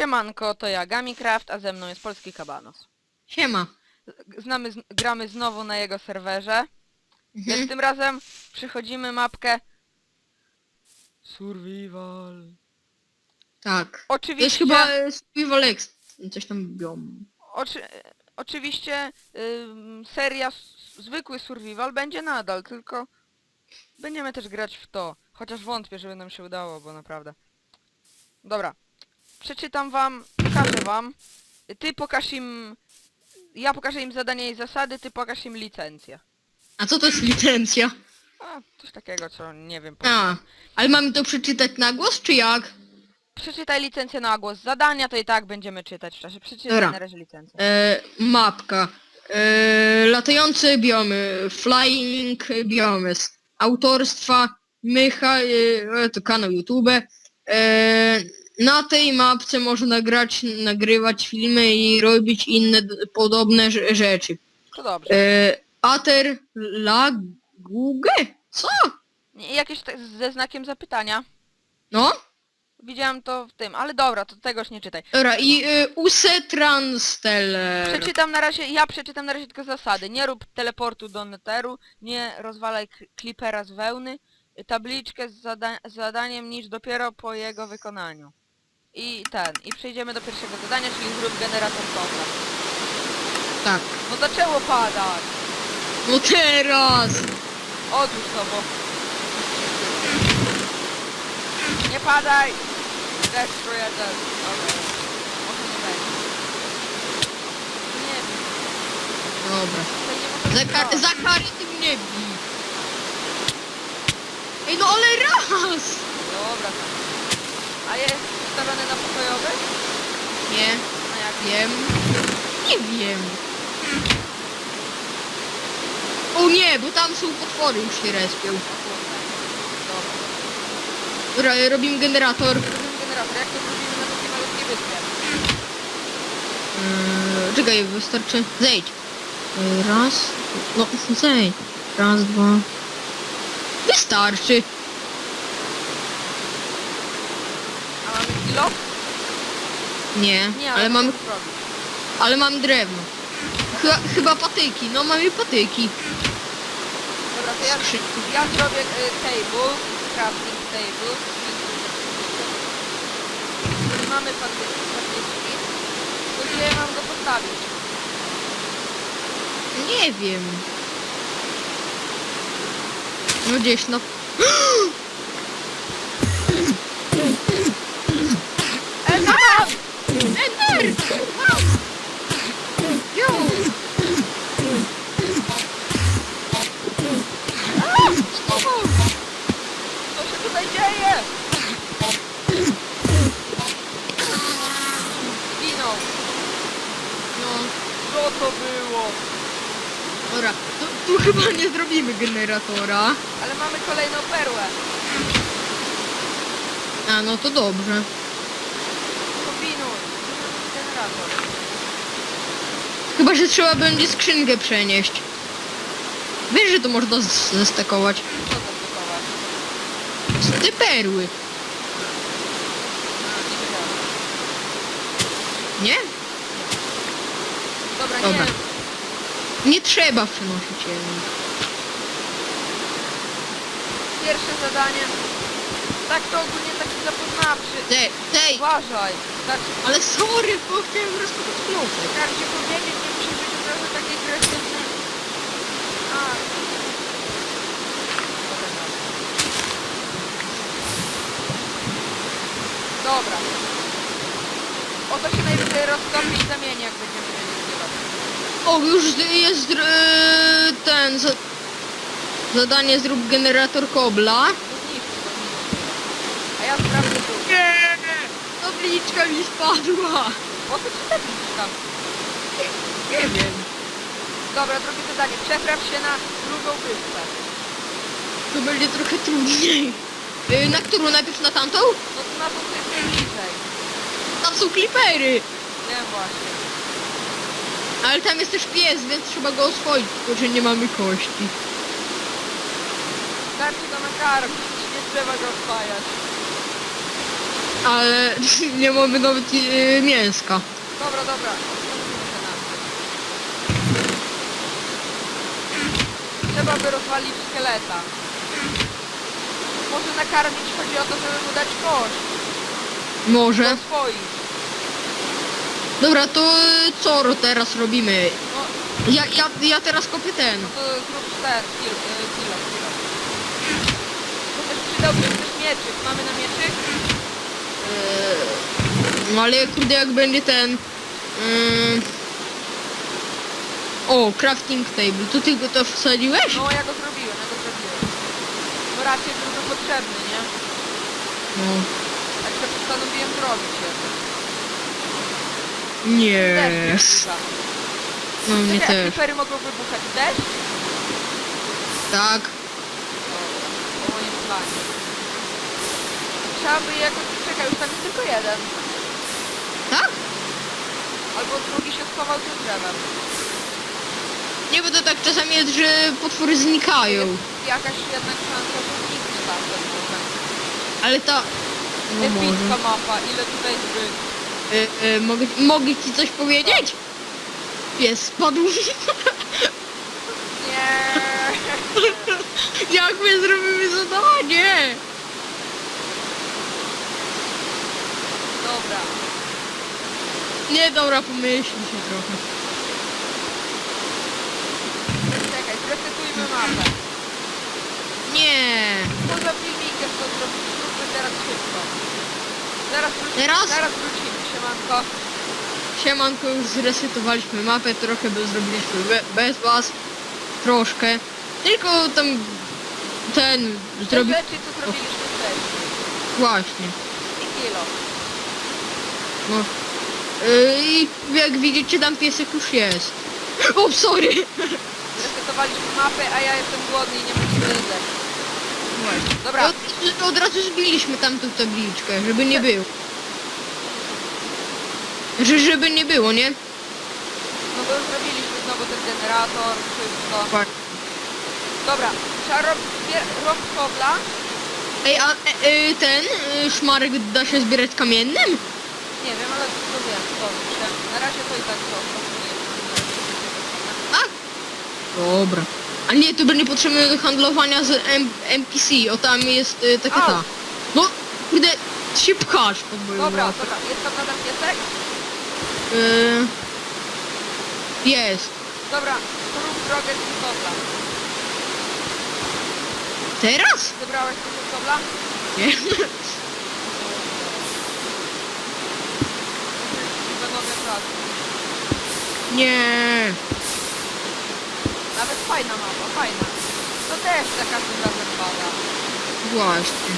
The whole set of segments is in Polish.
Siemanko, to ja Gamicraft, a ze mną jest polski kabanos. Siema. Znamy, z- gramy znowu na jego serwerze, więc Mhm. tym razem przychodzimy mapkę Survival. Tak. To jest Oczywiście, chyba e, Survival X. Coś tam biom. oczy, oczywiście ym, seria s- zwykły Survival będzie nadal, tylko będziemy też grać w to. Chociaż wątpię, żeby nam się udało, bo naprawdę. Dobra. Przeczytam wam, pokażę wam. Ty pokaż im... Ja pokażę im zadanie i zasady, ty pokaż im licencję. A co to jest licencja? A, coś takiego, co nie wiem. A, ale mamy to przeczytać na głos, czy jak? Przeczytaj licencję na głos. Zadania to i tak będziemy czytać w czasie. Przeczytaj Dobra. na razie licencję. E, mapka. E, latające biomy. Flying biomes. Autorstwa Mycha, e, to kanał YouTube. E, na tej mapce można grać, nagrywać filmy i robić inne d- podobne rze- rzeczy. To dobrze. E, Ater Laguge? Co? Nie, Jakieś te, ze znakiem zapytania. No? Widziałem to w tym, ale dobra, to tegoż nie czytaj. Dobra, i y, Use Transteller. Przeczytam na razie, ja przeczytam na razie tylko zasady. Nie rób teleportu do neteru, nie rozwalaj k- klipera z wełny, tabliczkę z zada zadaniem niż dopiero po jego wykonaniu. I ten, i przejdziemy do pierwszego zadania, czyli zrób generator konta. Tak. No zaczęło padać! No teraz! Odłóż to, bo... Nie padaj! Deszczu jeden. Dobra. Może nie będzie. Nie wiem, Dobra. nie można Za, kar grać. za karę ty mnie bij. Ej, no ale raz! Dobra. A jest ustawiony na pokojowy? Nie, No jak? wiem. Nie wiem. O nie, bo tam są potwory, już się respią. Dobra. Dobra, e, robimy generator. Zrobimy generator. Jak to zrobimy na takiej malutkiej wyspie? Eee, czekaj, wystarczy. Zejdź. Eee, Raz. No, zejdź. Raz, dwa. Wystarczy. A mamy kilo? Nie, Nie, ale mam, ale mam drewno. Chyba, chyba patyki, no mamy patyki. Dobra, to ja, ja zrobię y, table, crafting table. Mamy paty- patyczki. To gdzie ja mam go postawić? Nie wiem. No gdzieś na... Co się tutaj dzieje? Zginął. No, Co to było? dobra. Tu, tu chyba nie zrobimy generatora. Ale mamy kolejną perłę. A, no to dobrze. Generator. Chyba, że trzeba będzie skrzynkę przenieść. Wiesz, że to można z- zestakować. Co to blokować? Te perły. A, nie. Nie? Dobra, Dobra. nie. Nie trzeba przenosić jednak. Pierwsze zadanie. Tak to ogólnie taki zapoznawczy. Tej, tej, Uważaj. Tak, ale sorry, bo chciałem rozpocząć knopek. tak się powiedzieć, nie musi być trochę taki agresywny. A. Dobra. Oto się najwyżej roztopi i zamieni, jak będziemy mieli. O, już jest e, ten za, zadanie zrób generator kobla. To zniszczy, to zniszczy. A ja sprawdzę tu. Nie! Tabliczka mi spadła. Po co ci tabliczka? Nie wiem. Dobra, drugie zadanie. Przepraw się na drugą wyspę. To będzie trochę trudniej. E, na którą? Najpierw na tamtą? No to na to wyspę bliżej. Tam są klipery. Wiem właśnie. Ale tam jest też pies, więc trzeba go oswoić, tylko że nie mamy kości. Starczy go nakarmić, nie trzeba go spajać. Ale nie mamy nawet e, mięska. Dobra, dobra. Trzeba by rozwalić szkieleta. Może nakarmić chodzi o to, żeby mu dać kość. Może. Do swoich. Dobra, to e, co ro teraz robimy? No, Ja, ja, ja teraz kopię ten. to zrób ten, y, kilo, kilo. Chociaż przydałby się też mieczyk. Mamy na mieczyk? Eee, No ale kurde jak będzie ten... ym, O, crafting table. To ty go to wsadziłeś? No, ja go zrobiłem, ja go zrobiłem. No raczej był to potrzebny, nie? No. Także postanowiłem zrobić jednak. Nie. Wybucha. No mnie Czekaj, a też. mogą wybuchać w deszcz? Tak. Dobra, po moim planie. Trzeba by jakoś... Czekaj, już tam jest tylko jeden. Tak? Albo drugi się schował za drzewem. Nie, bo to tak czasami jest, że potwory znikają. Jest jakaś jednak szansa, że zniknie tamten może. Ale ta... No Epicka może. mapa, ile tutaj zbyt. Y, y, mogę, mogę ci coś powiedzieć? Pies spadł. Nie. Jak my zrobimy zadanie? Dobra. Nie, dobra, pomyśl się trochę. Czekaj, zresetujmy mapę. Nie. Poza filmikiem to zrobimy, zróbmy teraz szybko. Zaraz wrócimy, Teraz? zaraz wrócimy, siemanko. Siemanko, już zresetowaliśmy mapę, trochę by zrobiliśmy be, bez was. Troszkę. Tylko tam ten Te zrobił... rzeczy, co zrobiliśmy wcześniej. Właśnie. I kilo. No. Yy, I jak widzicie tam piesek już jest. O, sorry! Zresetowaliśmy mapę, a ja jestem głodny i nie będę jedzenia. Dobra, Od, od razu zbiliśmy tamtą tabliczkę, żeby nie było. Że, żeby nie było, nie? no bo już zrobiliśmy znowu ten generator, wszystko. Tak. Dobra, trzeba robić rok kobla. Ej, a e, e, ten e, szmarek da się zbierać kamiennym? Nie wiem, ale to wiem, to wiem. Na razie to i tak to. Tak. Dobra. A nie, to będzie potrzebne do handlowania z M NPC, o tam jest e, taka Au. ta. No, kurde, się pchasz pod moją Dobra, łapę. dobra, jest tam nadal piesek? E, jest. Dobra, to rób drogę z kobla. Teraz? Zebrałeś dużo kobla? Nie. Prace. Nie. Nawet fajna mapa, fajna. To też za każdym razem pada. Właśnie.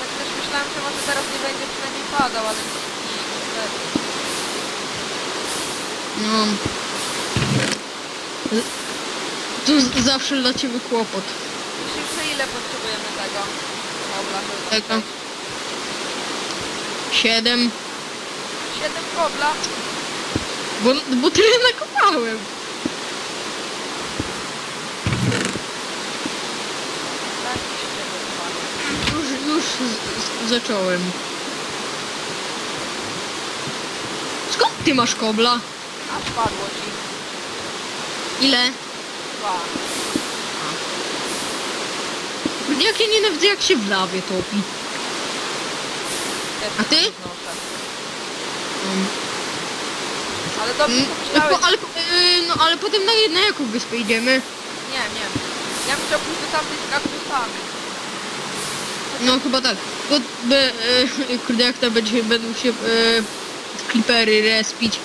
Tak też myślałem, że może teraz nie będzie przynajmniej padał, ale niestety. No. Tu z- zawsze dla ciebie kłopot. Myślisz, że ile potrzebujemy tego? Kobla, żeby Tego. Siedem. Siedem kobla? Bo, bo tyle nakopałem. Tak. Już, już z, z, zacząłem. Skąd ty masz kobla? A spadło ci. Ile? Dwa. Jak ja nienawidzę jak się w lawie topi. A ty? Ale dobrze mm, pomyślałeś. po, ale, no ale potem na, na jaką wyspę idziemy? Nie, nie. Ja bym chciał pójść do tamtej z kaktusami. No chyba tak. Bo, by, yy, kurde jak to będzie, będą się yy, klipery respić.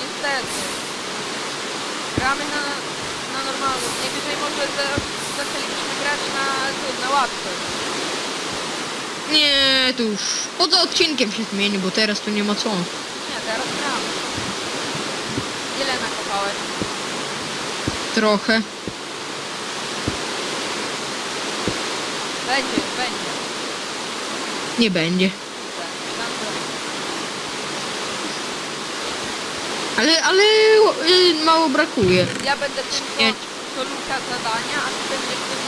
Niestety. Gramy na, na normalu. Najwyżej może teraz zaczęlibyśmy grać na, na łatwość. Nie, to już poza odcinkiem się zmieni, bo teraz tu nie ma co. Nie, teraz gramy. Ile nakopałeś? Trochę. Będzie, będzie. Nie będzie. Ale, ale yy, mało brakuje. Ja będę tym, Nie. co luka zadania, a ty będziesz tym...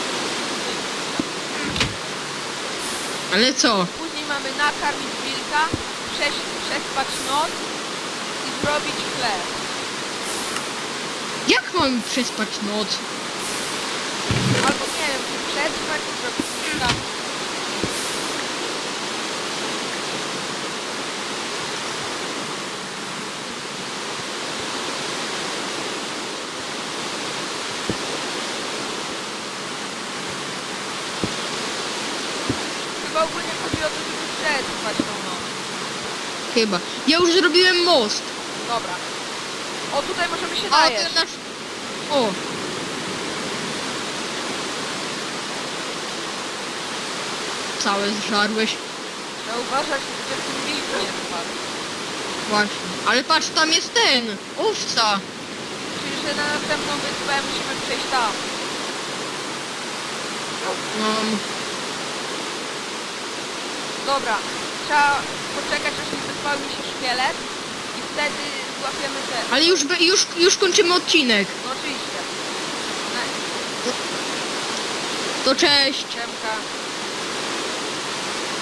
Ale co? Później mamy nakarmić wilka, przespać noc i zrobić chleb. Jak mam przespać noc? Albo nie wiem, czy przetrwać, czy zrobić wilka. Chyba ogólnie chodzi o to, żeby przetrwać tą noc. Chyba. Ja już zrobiłem most. Dobra. O, tutaj możemy się A najeść. ten nasz... O. Całe zżarłeś. Trzeba uważać, żeby ten wilk nie spadł. Właśnie. Ale patrz, tam jest ten. Owca. Czyli, że na następną wyspę musimy przejść tam. No, Dobra, trzeba poczekać aż nie wypełni się szkielet i wtedy złapiemy te. ale już, be- już, już kończymy odcinek. No oczywiście. To cześć. Siemka.